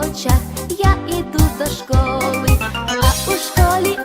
очах, я іду до школи. А у школі,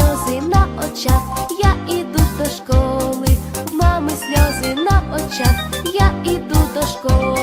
сльози на очах, я іду до школи, мами сльози на очах, я іду до школи,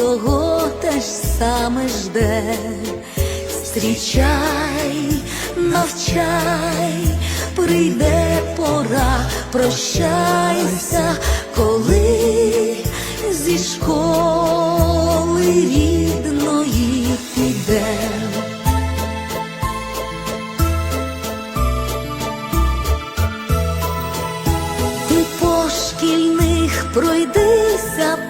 його те ж саме жде. Зустрічай, навчай, прийде пора, прощайся, коли зі школи рідної підем. Ти по шкільних пройдися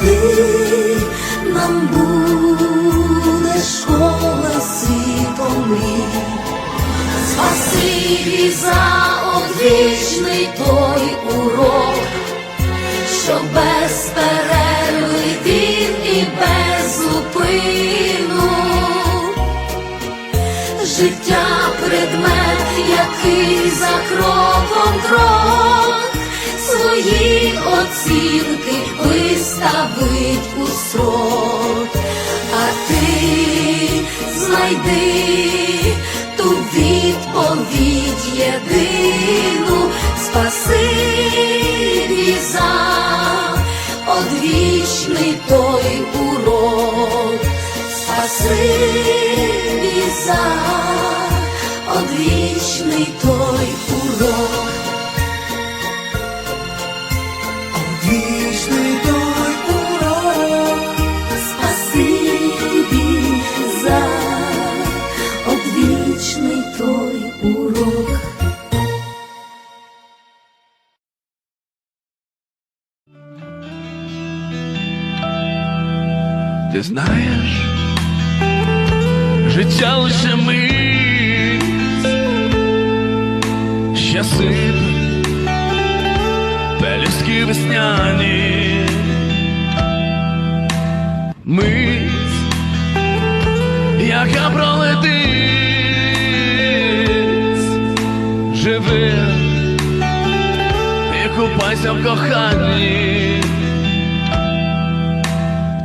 завжди нам буде школа світом. Спасибі за одвічний той урок, що без перерви він і без зупину життя предмет, який за кроком крок свої оцінки виставить у срок, а ти знайди ту відповідь єдину, спасибі за одвічний той урок, спасибі за одвічний Ти знаєш, життя лише мить, щаси, пелюстки весняні, мить, яка пролетить, живи і купайся в коханні.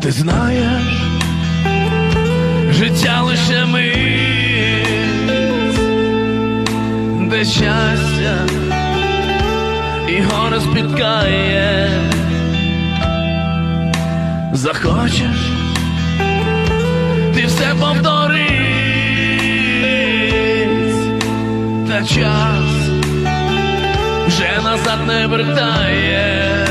Ти знаєш, життя лише мить, де щастя і горе спіткає. Захочеш, ти все повторись, та час вже назад не вертає.